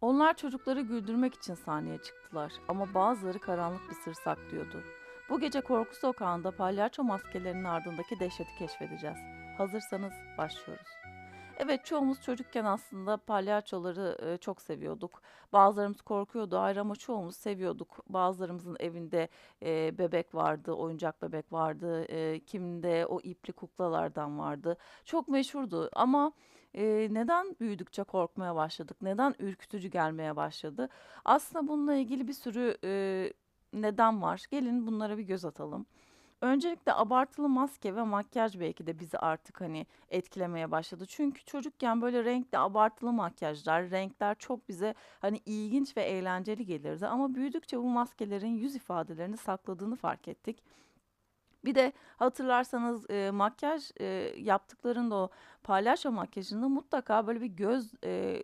Onlar çocukları güldürmek için sahneye çıktılar ama bazıları karanlık bir sır saklıyordu. Bu gece Korku Sokağı'nda palyaço maskelerinin ardındaki dehşeti keşfedeceğiz. Hazırsanız başlıyoruz. Evet çoğumuz çocukken aslında palyaçoları e, çok seviyorduk. Bazılarımız korkuyordu ayrı ama çoğumuz seviyorduk. Bazılarımızın evinde e, bebek vardı, oyuncak bebek vardı. E, kiminde o ipli kuklalardan vardı. Çok meşhurdu ama e, neden büyüdükçe korkmaya başladık? Neden ürkütücü gelmeye başladı? Aslında bununla ilgili bir sürü e, neden var. Gelin bunlara bir göz atalım. Öncelikle abartılı maske ve makyaj belki de bizi artık hani etkilemeye başladı. Çünkü çocukken böyle renkli abartılı makyajlar, renkler çok bize hani ilginç ve eğlenceli gelirdi. Ama büyüdükçe bu maskelerin yüz ifadelerini sakladığını fark ettik. Bir de hatırlarsanız e, makyaj e, yaptıklarında o palyaço makyajında mutlaka böyle bir göz e,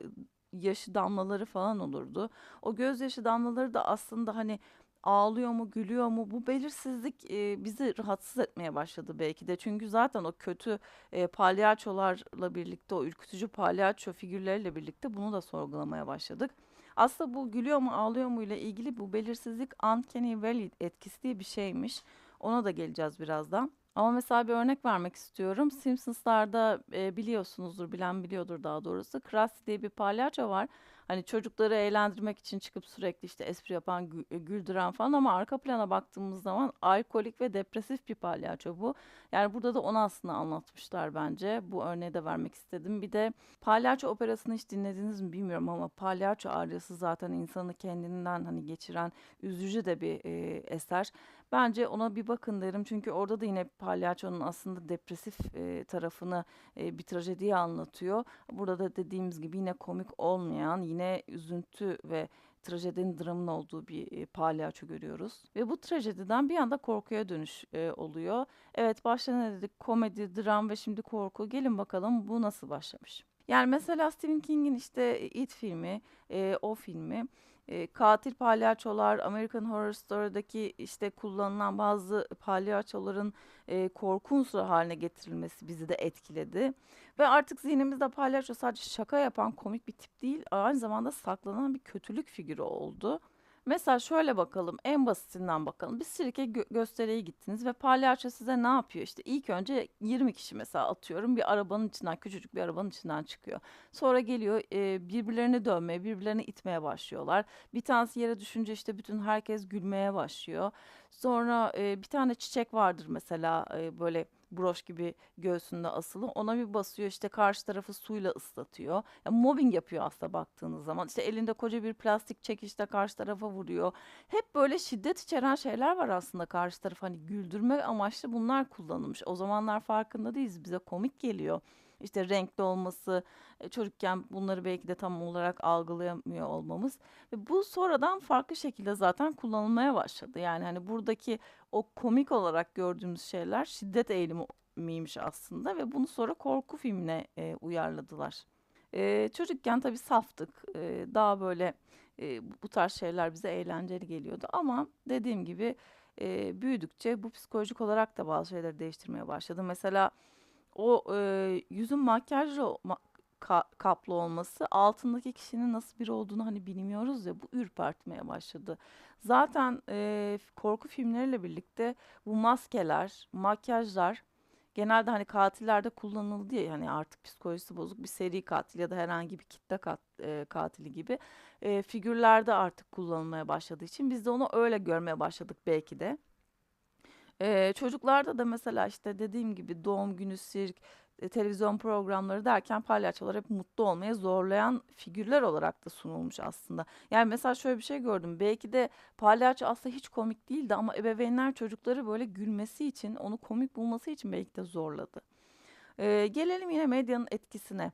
yaşı damlaları falan olurdu. O gözyaşı damlaları da aslında hani Ağlıyor mu, gülüyor mu? Bu belirsizlik, eee, bizi rahatsız etmeye başladı belki de. Çünkü zaten o kötü, eee, palyaçolarla birlikte, o ürkütücü palyaço figürleriyle birlikte bunu da sorgulamaya başladık. Aslında bu gülüyor mu, ağlıyor mu ile ilgili bu belirsizlik uncanny valley etkisi diye bir şeymiş. Ona da geleceğiz birazdan. Ama mesela bir örnek vermek istiyorum. Simpsons'larda e, biliyorsunuzdur, bilen biliyordur daha doğrusu. Krusty diye bir palyaço var. Hani çocukları eğlendirmek için çıkıp sürekli işte espri yapan, e, güldüren falan ama arka plana baktığımız zaman alkolik ve depresif bir palyaço bu. Yani burada da onu aslında anlatmışlar bence. Bu örneği de vermek istedim. Bir de palyaço operasını hiç dinlediniz mi bilmiyorum ama palyaço aryası zaten insanı kendinden hani geçiren üzücü de bir e, eser. Bence ona bir bakın derim çünkü orada da yine palyaçonun aslında depresif e, tarafını e, bir trajediye anlatıyor. Burada da dediğimiz gibi yine komik olmayan, yine üzüntü ve trajedinin dramın olduğu bir e, palyaço görüyoruz. Ve bu trajediden bir anda korkuya dönüş e, oluyor. Evet başta ne dedik? Komedi, dram ve şimdi korku. Gelin bakalım bu nasıl başlamış. Yani mesela Stephen King'in işte It filmi, e, o filmi e, katil palyaçolar, American Horror Story'daki işte kullanılan bazı palyaçoların e, korku unsuru haline getirilmesi bizi de etkiledi. Ve artık zihnimizde palyaço sadece şaka yapan komik bir tip değil, aynı zamanda saklanan bir kötülük figürü oldu. Mesela şöyle bakalım, en basitinden bakalım. Bir sirke gö- gösteriye gittiniz ve palyaço size ne yapıyor? İşte ilk önce 20 kişi mesela atıyorum bir arabanın içinden, küçücük bir arabanın içinden çıkıyor. Sonra geliyor e, birbirlerini dövmeye, birbirlerini itmeye başlıyorlar. Bir tanesi yere düşünce işte bütün herkes gülmeye başlıyor. Sonra e, bir tane çiçek vardır mesela e, böyle broş gibi göğsünde asılı. Ona bir basıyor işte karşı tarafı suyla ıslatıyor. Ya mobbing yapıyor aslında baktığınız zaman. İşte elinde koca bir plastik çekişte karşı tarafa vuruyor. Hep böyle şiddet içeren şeyler var aslında karşı tarafı. Hani güldürme amaçlı bunlar kullanılmış. O zamanlar farkında değiliz. Bize komik geliyor. İşte renkli olması, e, çocukken bunları belki de tam olarak algılayamıyor olmamız ve bu sonradan farklı şekilde zaten kullanılmaya başladı. Yani hani buradaki o komik olarak gördüğümüz şeyler şiddet eğilimi miymiş aslında ve bunu sonra korku filmine e, uyarladılar. E, çocukken tabii saftık. E, daha böyle e, bu tarz şeyler bize eğlenceli geliyordu ama dediğim gibi e, büyüdükçe bu psikolojik olarak da bazı şeyleri değiştirmeye başladı. Mesela o, eee, yüzün makyajla ma ka kaplı olması, altındaki kişinin nasıl biri olduğunu, hani, bilmiyoruz ya, bu ürpertmeye başladı. Zaten, eee, korku filmleriyle birlikte bu maskeler, makyajlar genelde, hani, katillerde kullanıldı ya, hani, artık psikolojisi bozuk bir seri katil ya da herhangi bir kitle kat eee, katili gibi, eee, figürlerde artık kullanılmaya başladığı için biz de onu öyle görmeye başladık belki de. Eee, çocuklarda da mesela işte dediğim gibi doğum günü, sirk, e, televizyon programları derken palyaçolar hep mutlu olmaya zorlayan figürler olarak da sunulmuş aslında. Yani mesela şöyle bir şey gördüm. Belki de palyaço aslında hiç komik değildi ama ebeveynler çocukları böyle gülmesi için, onu komik bulması için belki de zorladı. Eee, gelelim yine medyanın etkisine.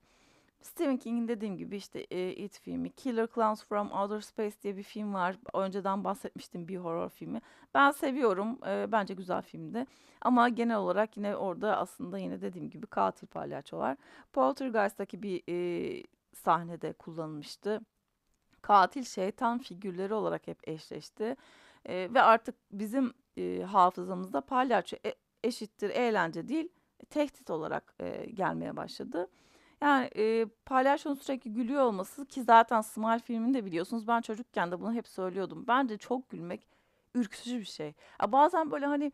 Stephen King'in dediğim gibi işte e, It filmi, Killer Clowns from Outer Space diye bir film var. Önceden bahsetmiştim bir horror filmi. Ben seviyorum. E, bence güzel filmdi. Ama genel olarak yine orada aslında yine dediğim gibi katil palyaço var. Poltergeist'taki bir e, sahnede kullanılmıştı. Katil şeytan figürleri olarak hep eşleşti. E, ve artık bizim e, hafızamızda palyaço e- eşittir eğlence değil, tehdit olarak e, gelmeye başladı. Yani e, palyaçonun sürekli gülüyor olması ki zaten Smile filmini de biliyorsunuz. Ben çocukken de bunu hep söylüyordum. Bence çok gülmek ürkütücü bir şey. Ya bazen böyle hani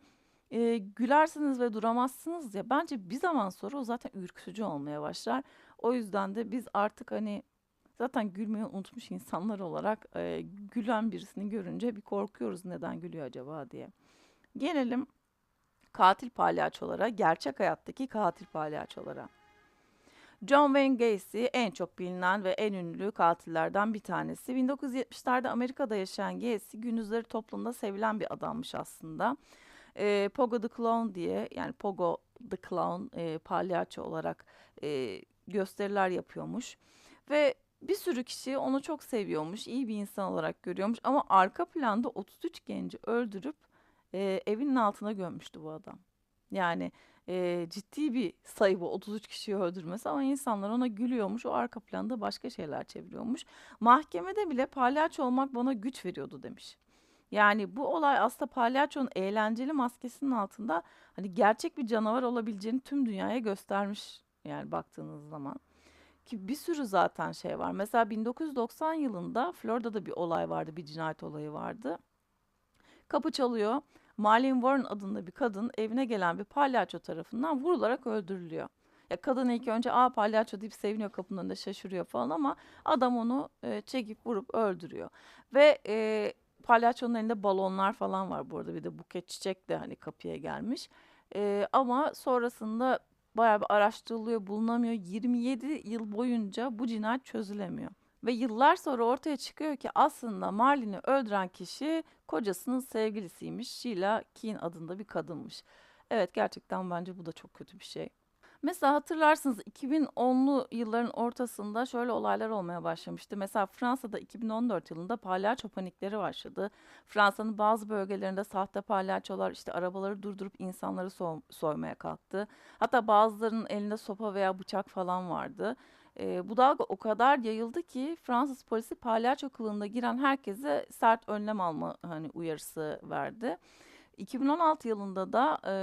e, gülersiniz ve duramazsınız ya. Bence bir zaman sonra o zaten ürkütücü olmaya başlar. O yüzden de biz artık hani zaten gülmeyi unutmuş insanlar olarak e, gülen birisini görünce bir korkuyoruz neden gülüyor acaba diye. Gelelim katil palyaçolara, gerçek hayattaki katil palyaçolara. John Wayne Gacy en çok bilinen ve en ünlü katillerden bir tanesi. 1970'lerde Amerika'da yaşayan Gacy gündüzleri toplumda sevilen bir adammış aslında. E, Pogo the Clown diye yani Pogo the Clown e, palyaço olarak e, gösteriler yapıyormuş. Ve bir sürü kişi onu çok seviyormuş, iyi bir insan olarak görüyormuş ama arka planda 33 genci öldürüp e, evinin altına gömmüştü bu adam. Yani e, ciddi bir sayı bu 33 kişiyi öldürmesi ama insanlar ona gülüyormuş. O arka planda başka şeyler çeviriyormuş. Mahkemede bile palyaço olmak bana güç veriyordu demiş. Yani bu olay aslında palyaçonun eğlenceli maskesinin altında hani gerçek bir canavar olabileceğini tüm dünyaya göstermiş yani baktığınız zaman. Ki bir sürü zaten şey var. Mesela 1990 yılında Florida'da bir olay vardı, bir cinayet olayı vardı. Kapı çalıyor. Marlene Warren adında bir kadın evine gelen bir palyaço tarafından vurularak öldürülüyor. Ya kadın ilk önce a palyaço deyip seviniyor kapının önünde şaşırıyor falan ama adam onu e, çekip vurup öldürüyor. Ve e, palyaçonun elinde balonlar falan var bu arada bir de buket çiçek de hani kapıya gelmiş. E, ama sonrasında bayağı bir araştırılıyor bulunamıyor. 27 yıl boyunca bu cinayet çözülemiyor. Ve yıllar sonra ortaya çıkıyor ki aslında Marlin'i öldüren kişi kocasının sevgilisiymiş. Sheila Keen adında bir kadınmış. Evet gerçekten bence bu da çok kötü bir şey. Mesela hatırlarsınız 2010'lu yılların ortasında şöyle olaylar olmaya başlamıştı. Mesela Fransa'da 2014 yılında palyaço panikleri başladı. Fransa'nın bazı bölgelerinde sahte palyaçolar işte arabaları durdurup insanları so soymaya kalktı. Hatta bazılarının elinde sopa veya bıçak falan vardı. E, bu dalga o kadar yayıldı ki Fransız polisi palyaço kılığında giren herkese sert önlem alma hani uyarısı verdi. 2016 yılında da e,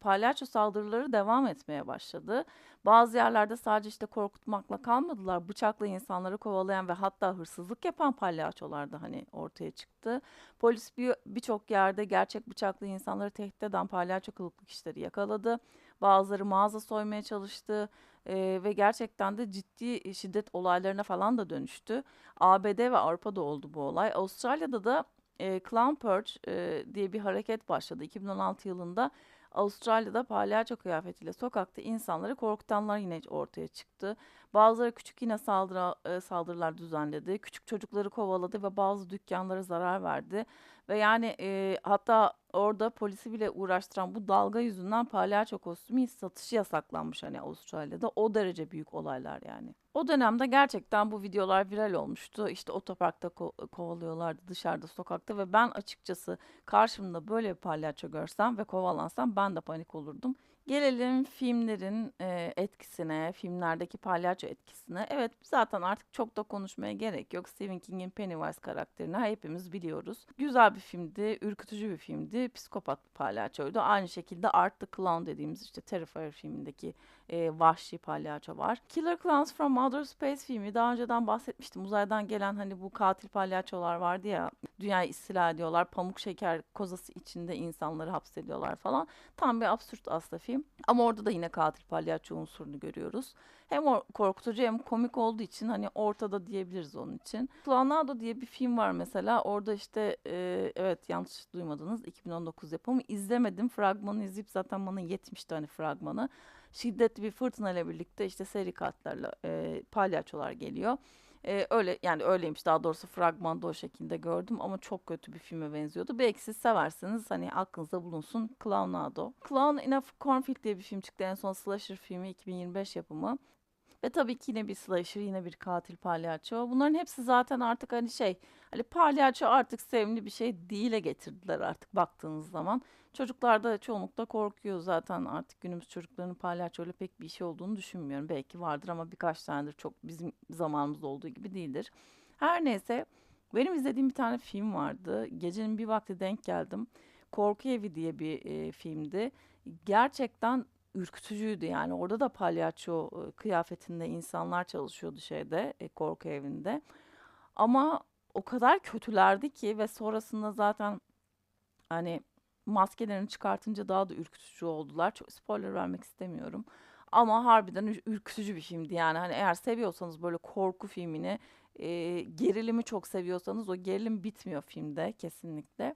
palyaço saldırıları devam etmeye başladı. Bazı yerlerde sadece işte korkutmakla kalmadılar. Bıçakla insanları kovalayan ve hatta hırsızlık yapan palyaçolar da hani ortaya çıktı. Polis birçok bir yerde gerçek bıçaklı insanları tehdit eden palyaço kılıklı kişileri yakaladı. Bazıları mağaza soymaya çalıştı e, ve gerçekten de ciddi şiddet olaylarına falan da dönüştü. ABD ve Avrupa'da oldu bu olay. Avustralya'da da e, Clown Purge e, diye bir hareket başladı 2016 yılında. Avustralya'da palyaço kıyafetiyle sokakta insanları korkutanlar yine ortaya çıktı. Bazıları küçük yine saldırı, e, saldırılar düzenledi. Küçük çocukları kovaladı ve bazı dükkanlara zarar verdi. Ve yani e, hatta orada polisi bile uğraştıran bu dalga yüzünden palyaço kostümü satışı yasaklanmış hani Avustralya'da. O derece büyük olaylar yani. O dönemde gerçekten bu videolar viral olmuştu. İşte otoparkta ko- kovalıyorlardı dışarıda sokakta ve ben açıkçası karşımda böyle bir palyaço görsem ve kovalansam ben de panik olurdum. Gelelim filmlerin e, etkisine, filmlerdeki palyaço etkisine. Evet zaten artık çok da konuşmaya gerek yok. Stephen King'in Pennywise karakterini hepimiz biliyoruz. Güzel bir filmdi, ürkütücü bir filmdi. Psikopat bir palyaçoydu. Aynı şekilde Art the Clown dediğimiz işte Terrifier filmindeki e, vahşi palyaço var. Killer Clowns from Outer Space filmi daha önceden bahsetmiştim. Uzaydan gelen hani bu katil palyaçolar vardı ya dünyayı istila ediyorlar. Pamuk şeker kozası içinde insanları hapsediyorlar falan. Tam bir absürt aslında film. Ama orada da yine katil palyaço unsurunu görüyoruz. Hem korkutucu hem komik olduğu için hani ortada diyebiliriz onun için. Clownado diye bir film var mesela. Orada işte e, evet yanlış duymadınız 2019 yapımı. izlemedim. Fragmanı izleyip zaten bana yetmişti hani fragmanı şiddetli bir fırtına ile birlikte işte seri katlarla e, palyaçolar geliyor. E, öyle yani öyleymiş daha doğrusu fragmanda o şekilde gördüm ama çok kötü bir filme benziyordu. Belki siz severseniz hani aklınızda bulunsun Clownado. Clown in a Cornfield diye bir film çıktı en son slasher filmi 2025 yapımı. Ve tabii ki yine bir slasher, yine bir katil palyaço. Bunların hepsi zaten artık hani şey, hani palyaço artık sevimli bir şey değile getirdiler artık baktığınız zaman. Çocuklar da çoğunlukla korkuyor zaten artık günümüz çocuklarının palyaçoyla pek bir şey olduğunu düşünmüyorum. Belki vardır ama birkaç tanedir çok bizim zamanımızda olduğu gibi değildir. Her neyse benim izlediğim bir tane film vardı. Gecenin bir vakti denk geldim. Korku Evi diye bir e, filmdi. Gerçekten ürkütücüydü yani. Orada da palyaço kıyafetinde insanlar çalışıyordu şeyde, e, korku evinde. Ama o kadar kötülerdi ki ve sonrasında zaten hani maskelerini çıkartınca daha da ürkütücü oldular. Çok spoiler vermek istemiyorum. Ama harbiden ür- ürkütücü bir filmdi yani. Hani eğer seviyorsanız böyle korku filmini, e, gerilimi çok seviyorsanız o gerilim bitmiyor filmde kesinlikle.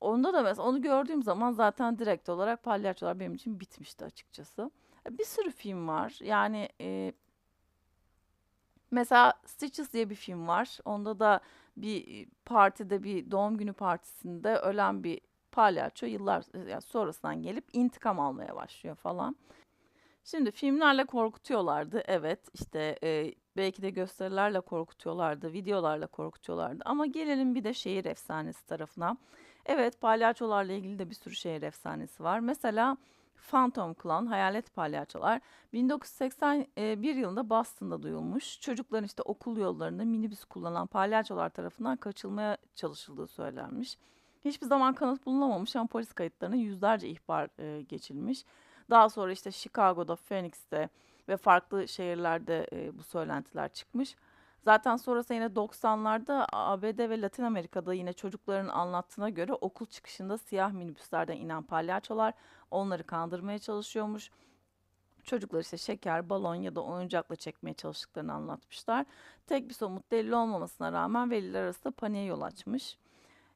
Onda da mesela onu gördüğüm zaman zaten direkt olarak palyaçolar benim için bitmişti açıkçası. Bir sürü film var. Yani e, mesela Stitches diye bir film var. Onda da bir partide bir doğum günü partisinde ölen bir palyaço yıllar yani sonrasından gelip intikam almaya başlıyor falan. Şimdi filmlerle korkutuyorlardı. Evet işte e, belki de gösterilerle korkutuyorlardı, videolarla korkutuyorlardı. Ama gelelim bir de şehir efsanesi tarafına. Evet palyaçolarla ilgili de bir sürü şehir efsanesi var. Mesela Phantom Clown, hayalet palyaçolar 1981 yılında Boston'da duyulmuş. Çocukların işte okul yollarında minibüs kullanan palyaçolar tarafından kaçılmaya çalışıldığı söylenmiş. Hiçbir zaman kanıt bulunamamış ama polis kayıtlarına yüzlerce ihbar e, geçilmiş. Daha sonra işte Chicago'da, Phoenix'te ve farklı şehirlerde e, bu söylentiler çıkmış. Zaten sonrasında yine 90'larda ABD ve Latin Amerika'da yine çocukların anlattığına göre okul çıkışında siyah minibüslerden inen palyaçolar onları kandırmaya çalışıyormuş. Çocuklar işte şeker, balon ya da oyuncakla çekmeye çalıştıklarını anlatmışlar. Tek bir somut delil olmamasına rağmen veliler arasında paniğe yol açmış.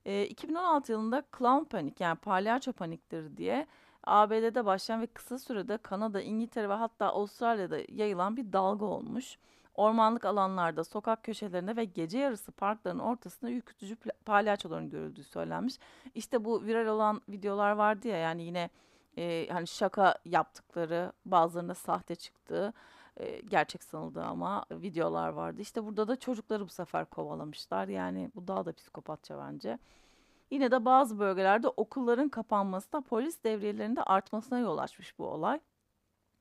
E, 2016 yılında Clown Panik yani palyaço paniktir diye ABD'de başlayan ve kısa sürede Kanada, İngiltere ve hatta Avustralya'da yayılan bir dalga olmuş. Ormanlık alanlarda, sokak köşelerinde ve gece yarısı parkların ortasında ürkütücü palyaçoların görüldüğü söylenmiş. İşte bu viral olan videolar vardı ya yani yine e, hani şaka yaptıkları, bazılarında sahte çıktığı, e, gerçek sanıldığı ama videolar vardı. İşte burada da çocukları bu sefer kovalamışlar. Yani bu daha da psikopatça bence. Yine de bazı bölgelerde okulların kapanması da polis devriyelerinde artmasına yol açmış bu olay.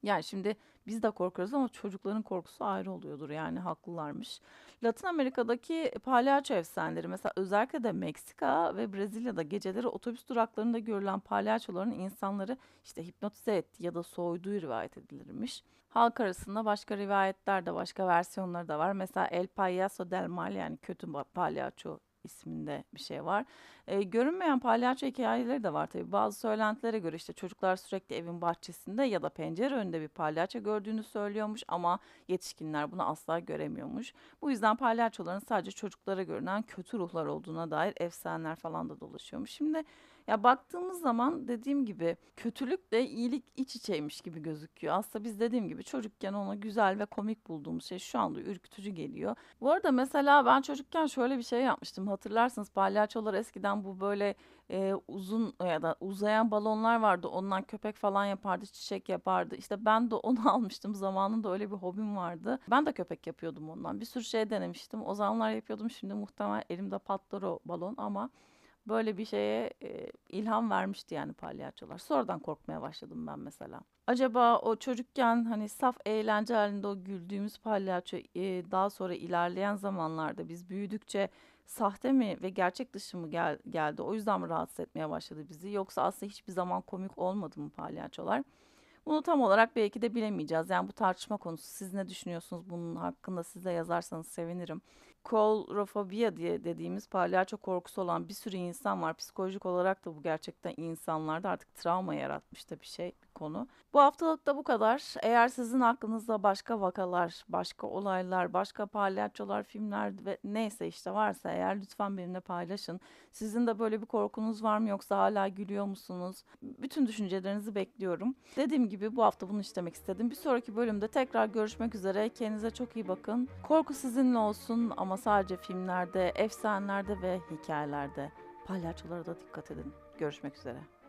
Yani şimdi biz de korkarız ama çocukların korkusu ayrı oluyordur yani haklılarmış. Latin Amerika'daki palyaço efsaneleri mesela özellikle de Meksika ve Brezilya'da geceleri otobüs duraklarında görülen palyaçoların insanları işte hipnotize ettiği ya da soyduğu rivayet edilirmiş. Halk arasında başka rivayetler de başka versiyonları da var. Mesela El Payaso del Mal yani kötü palyaço isminde bir şey var. E, görünmeyen palyaço hikayeleri de var tabii. Bazı söylentilere göre işte çocuklar sürekli evin bahçesinde ya da pencere önünde bir palyaço gördüğünü söylüyormuş ama yetişkinler bunu asla göremiyormuş. Bu yüzden palyaçoların sadece çocuklara görünen kötü ruhlar olduğuna dair efsaneler falan da dolaşıyormuş. Şimdi ya baktığımız zaman dediğim gibi kötülükle iyilik iç içeymiş gibi gözüküyor. Aslında biz dediğim gibi çocukken ona güzel ve komik bulduğumuz şey şu anda ürkütücü geliyor. Bu arada mesela ben çocukken şöyle bir şey yapmıştım. Hatırlarsınız palyaçolar eskiden bu böyle e, uzun ya da uzayan balonlar vardı. Ondan köpek falan yapardı, çiçek yapardı. İşte ben de onu almıştım. Zamanında öyle bir hobim vardı. Ben de köpek yapıyordum ondan. Bir sürü şey denemiştim. O zamanlar yapıyordum. Şimdi muhtemelen elimde patlar o balon ama böyle bir şeye e, ilham vermişti yani palyaçolar. Sonradan korkmaya başladım ben mesela. Acaba o çocukken hani saf eğlence halinde o güldüğümüz palyaço e, daha sonra ilerleyen zamanlarda biz büyüdükçe sahte mi ve gerçek dışı mı gel geldi? O yüzden mi rahatsız etmeye başladı bizi? Yoksa aslında hiçbir zaman komik olmadı mı palyaçolar? Bunu tam olarak belki de bilemeyeceğiz. Yani bu tartışma konusu. Siz ne düşünüyorsunuz bunun hakkında? Siz de yazarsanız sevinirim. Kolrofobia diye dediğimiz palyaço korkusu olan bir sürü insan var. Psikolojik olarak da bu gerçekten insanlarda artık travma yaratmış da bir şey, konu. Bu haftalık da bu kadar. Eğer sizin aklınızda başka vakalar, başka olaylar, başka palyaçolar, filmler ve neyse işte varsa eğer lütfen benimle paylaşın. Sizin de böyle bir korkunuz var mı yoksa hala gülüyor musunuz? Bütün düşüncelerinizi bekliyorum. Dediğim gibi bu hafta bunu işlemek istedim. Bir sonraki bölümde tekrar görüşmek üzere. Kendinize çok iyi bakın. Korku sizinle olsun ama sadece filmlerde, efsanelerde ve hikayelerde. Palyaçolara da dikkat edin. Görüşmek üzere.